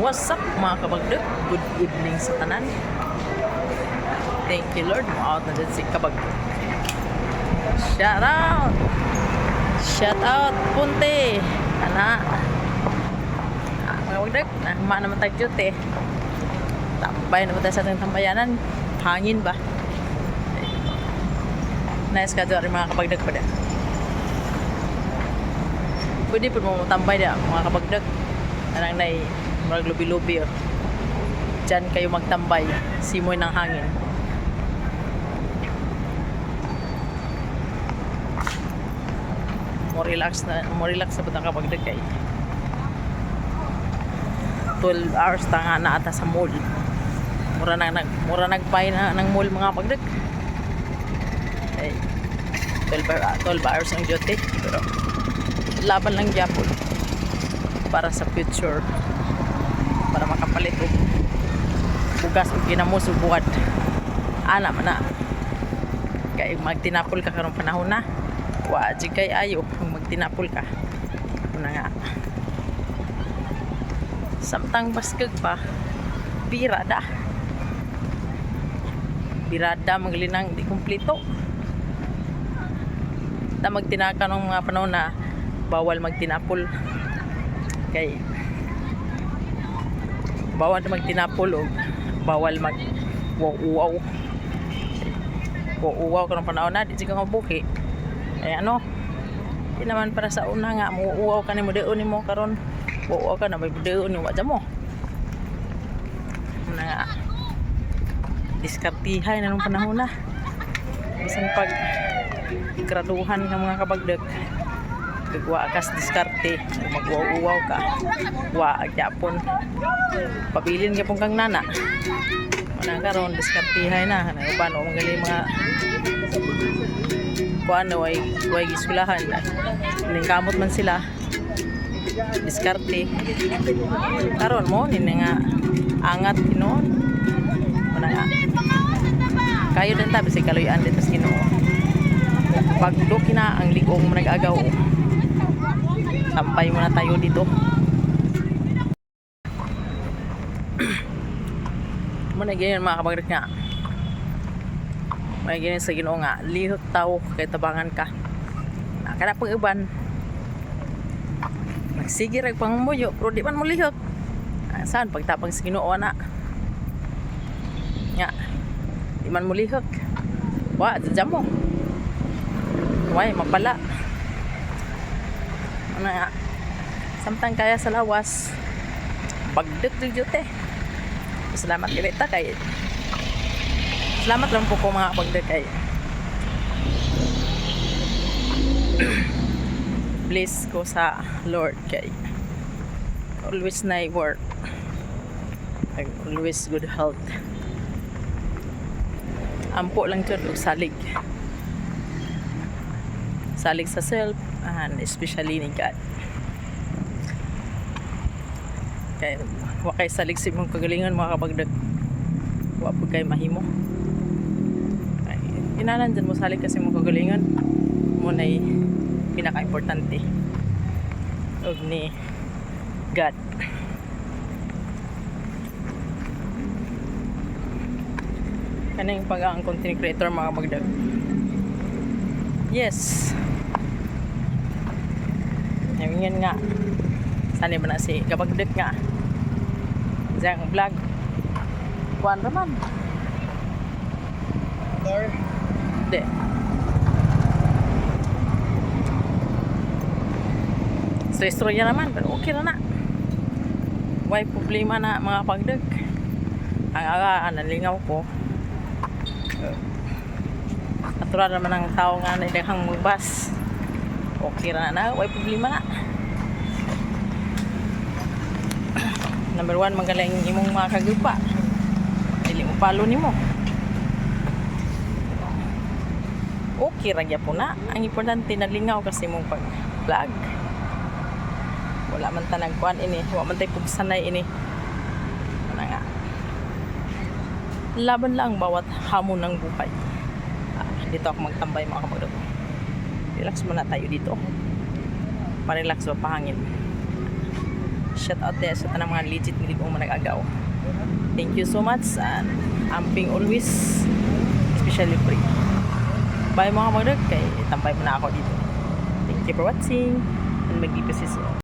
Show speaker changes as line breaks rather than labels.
What's up mga kabagdok? Good evening sa tanan. Thank you Lord. Mo-out na din si kabagdok. Shout out! Shout out Punte! Ana! Ah, mga kabagdok, nahuma naman tayo dito eh. Tambay naman tayo sa ating tambayanan. Hangin ba? Nice ka doon mga kabagdok pa din. Pwede po mo tambay dia mga kabagdag. Anang nay murag lubi-lubi oh. Diyan kayo magtambay, simoy ng hangin. Mo relax na, mo relax sa butang kabagdag kay. 12 hours ta nga na ata sa mall. Mura na nag mura nagpay na ng mall mga pagdag. Ay 12, hour- 12 hours ang duty pero laban lang gyapon para sa future para makapalit og bugas ug ginamos buwad. Ana man na. Kay magtinapol ka karong panahon na. Wa jud kay ayo kung magtinapol ka. Una nga. Samtang baskag pa birada. Birada maglinang di kumpleto na magtinaka ng mga panahon na bawal magtinapol. Kay bawal magtinapol o bawal mag wow wow ka ng panahon na di siya mabuhi. Ay ano? Di naman para sa una nga muuwaw ka ni mo deon mo karon. Uuwaw ka na may deon ni wadya mo. Na nga? Diskartihay na nung panahon na. Bisan pag graduhan ng mga kabagdag gagwa kas diskarte. Magwauwaw ka. Wa agyapon. Pabilin gyapon kang nana. Mana karon diskartihay na. Nagaban o magaling mga kuan way way gisulahan. Ning kamot man sila. Diskarte. Karon mo nin nga angat tinuon mana nga. Kayo din tabi si kaloyan dito sa Ginoo. Ang ligong mo nag-agaw sampay muna tayo dito. Muna ganyan mga kabagrat nga. May ganyan sa ginoo nga. Lihot tao kay tabangan ka. Nakana pang iban. Nagsige rag pangumuyo pero di man mo lihot. Saan? Pagtapang sa ginoo na nga. Di man mo lihot. Wa dyan mo Way, mapala. Ano nga? Samtang kaya sa lawas. Pagduk di jute. Salamat kay ta kay. Salamat lang po ko mga pagduk kay. Bless ko sa Lord kay. Always na work. Always good health. Ampo lang og salig salig sa self and especially ni God. Kay wa kay salig sa imong kagalingan mga kabagdag. Wa po kay mahimo. Kay inanan dyan mo salig kasi imong kagalingan mo na pinaka-importante. Og ni God. Kaning pag ang content creator mga bagdag yes Ngayon nga. Saan ba na si Gabagdek nga. Diyang vlog. Kuan naman.
Or
Hindi. So, istorya naman. Pero okay na na. May problema na mga pagdag. Ang aga, nalingaw ko. Natural naman ang tao nga na idaghang magbas. Okay na na. May problema na. Number one, magaling imong mga kagupa. Dili mo palo nimo. Okay ra po na. Ang importante nalingaw kasi mong pag vlog. Wala man ta nagkuan ini, wala man tay pugsanay ini. Ano nga. Laban lang bawat hamon ng buhay. Ah, dito ako magtambay mga kapagod. Relax muna tayo dito. Pa-relax ba pahangin. shout out there sa tanang mga legit nili kong managagaw. Thank you so much and amping always especially free. Bye mga magdag kay tampay mo na ako dito. Thank you for watching and magdipasis